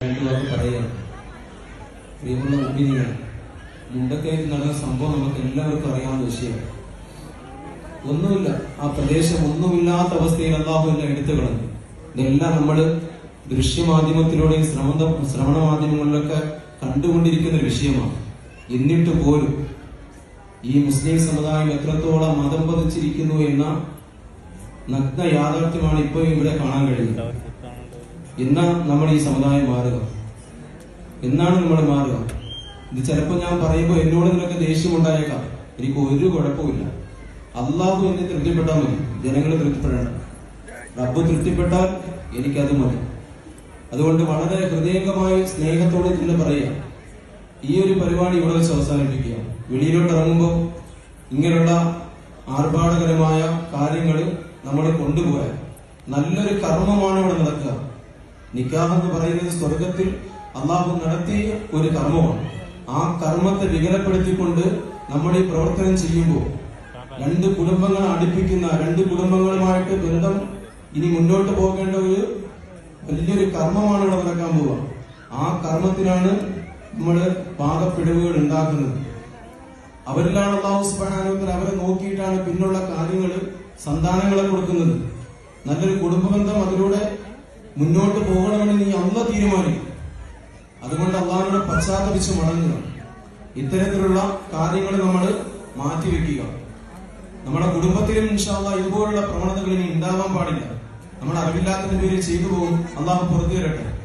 പറയുകയാണ് പ്രിയമുള്ള മുണ്ടക്കയിൽ നടന്ന സംഭവം നമുക്ക് എല്ലാവർക്കും അറിയാവുന്ന വിഷയമാണ്. ഒന്നുമില്ല. ആ പ്രദേശം ഒന്നുമില്ലാത്ത അവസ്ഥയിൽ അള്ളാഹു എല്ലാം എടുത്തു കളഞ്ഞു. ഇതെല്ലാം നമ്മൾ ദൃശ്യമാധ്യമത്തിലൂടെയും ശ്രവണ ശ്രവണ മാധ്യമങ്ങളിലൊക്കെ കണ്ടുകൊണ്ടിരിക്കുന്ന ഒരു വിഷയമാണ്. എന്നിട്ട് പോലും ഈ മുസ്ലിം സമുദായം എത്രത്തോളം മതം പതിച്ചിരിക്കുന്നു എന്ന നഗ്ന യാഥാർത്ഥ്യമാണ് ഇപ്പോൾ ഇവിടെ കാണാൻ കഴിയുന്നത്. എന്നാ നമ്മൾ ഈ സമുദായം മാറുക? എന്നാണ് നമ്മൾ മാറുക? ഇത് ചിലപ്പോൾ ഞാൻ പറയുമ്പോൾ എന്നോട് നിനക്ക് ദേഷ്യം ഉണ്ടായേക്കാം. എനിക്ക് ഒരു കുഴപ്പമില്ല അള്ളാഹു എന്നെ തൃപ്തിപ്പെട്ടാൽ മതി. ജനങ്ങൾ തൃപ്തിപ്പെടണം. റബ്ബ് തൃപ്തിപ്പെട്ടാൽ എനിക്കത് മതി. അതുകൊണ്ട് വളരെ ഹൃദയംഗമായി സ്നേഹത്തോടെ തന്നെ പറയുക. ഈ ഒരു പരിപാടി ഇവിടെ വെച്ച് അവസാനിപ്പിക്കുക. വെളിയിലോട്ട് ഇറങ്ങുമ്പോൾ ഇങ്ങനെയുള്ള ആർഭാടകരമായ കാര്യങ്ങൾ നമ്മൾ കൊണ്ടുപോയാൽ നല്ലൊരു കർമ്മമാണ് ഇവിടെ നടക്കുക. നിക്കാഹ് എന്ന് പറയുന്നത് സ്വർഗത്തിൽ അള്ളാഹു നടത്തിയ ഒരു കർമ്മമാണ്. ആ കർമ്മത്തെ വികലപ്പെടുത്തിക്കൊണ്ട് നമ്മൾ ഈ പ്രവർത്തനം ചെയ്യുമ്പോൾ രണ്ട് കുടുംബങ്ങൾ അടുപ്പിക്കുന്ന രണ്ട് കുടുംബങ്ങളുമായിട്ട് ബന്ധം ഇനി മുന്നോട്ട് പോകേണ്ട ഒരു വലിയൊരു കർമ്മമാണ് ഇവിടെ നടക്കാൻ പോവുക. ആ കർമ്മത്തിനാണ് നമ്മൾ പാകപ്പിഴവുകൾ ഉണ്ടാക്കുന്നത്. അവരിലാണ് അള്ളാഹു സുബ്ഹാനഹു അവരെ നോക്കിയിട്ടാണ് പിന്നുള്ള കാര്യങ്ങൾ സന്താനങ്ങളെ കൊടുക്കുന്നത്. നല്ലൊരു കുടുംബബന്ധം അതിലൂടെ മുന്നോട്ട് പോകണമെന്ന് നീ അല്ല തീരുമാനിക്കും. അതുകൊണ്ട് അള്ളാഹിനോട് പശ്ചാത്തപിച്ച് മടങ്ങുക. ഇത്തരത്തിലുള്ള കാര്യങ്ങൾ നമ്മൾ മാറ്റിവെക്കുക. നമ്മുടെ കുടുംബത്തിലും ഇൻഷാല്ല ഇതുപോലുള്ള പ്രവണതകൾ ഇനി ഉണ്ടാവാൻ പാടില്ല. നമ്മൾ അറിവില്ലാത്തതിന്റെ പേരിൽ ചെയ്തു പോകും. അള്ളാഹു പുറത്തു വരട്ടെ.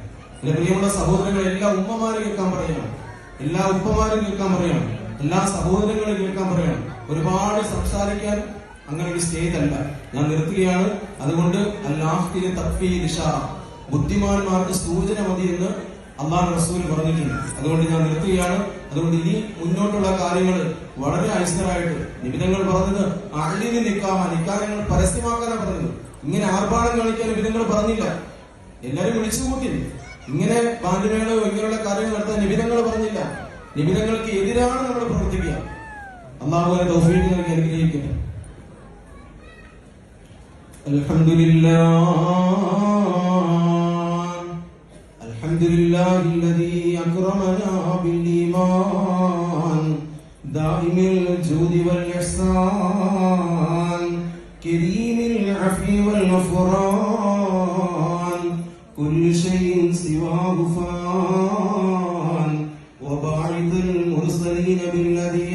എന്റെ പ്രിയമുള്ള സഹോദരങ്ങൾ എല്ലാ ഉമ്മമാരും കേൾക്കാൻ പറയണം. എല്ലാ ഉപ്പമാരും കേൾക്കാൻ പറയണം. എല്ലാ സഹോദരങ്ങളും കേൾക്കാൻ പറയണം. ഒരുപാട് സംസാരിക്കാൻ അങ്ങനെ ഒരു സ്റ്റേജ് അല്ല. ഞാൻ നിർത്തുകയാണ്. അതുകൊണ്ട് അല്ലാഹ് തഫീ ഇഷാറ ബുദ്ധിമാന്മാർക്ക് സൂചന മതി എന്ന് അള്ളാഹ് റസൂൽ പറഞ്ഞിട്ടുണ്ട് അതുകൊണ്ട് ഞാൻ നിർത്തുകയാണ് അതുകൊണ്ട് ഇനി മുന്നോട്ടുള്ള കാര്യങ്ങൾ വളരെ ഐശ്വരായിട്ട് നിബിധങ്ങൾ പറഞ്ഞത് അള്ളിന് നിൽക്കാമ നിക്കാര്യങ്ങൾ പരസ്യമാക്കാനാണ് പറഞ്ഞത് ഇങ്ങനെ ആർഭാടം കളിക്കാൻ നിബിധങ്ങൾ പറഞ്ഞില്ല എല്ലാരും വിളിച്ചു കൂട്ടി ഇങ്ങനെ ബാൻഡുമേളോ ഇങ്ങനെയുള്ള കാര്യങ്ങൾ നടത്താൻ നിബിധങ്ങൾ പറഞ്ഞില്ല നിബിധങ്ങൾക്ക് എതിരാണ് നമ്മൾ പ്രവർത്തിക്കുക അള്ളാഹുവിനെ തൗഫീഖ് നൽകി അനുഗ്രഹിക്കട്ടെ الحمد لله الحمد لله الذي أكرمنا بالإيمان دائم الجود والإحسان كريم العفو والغفران كل شيء سواه فان وباعث المرسلين بالذي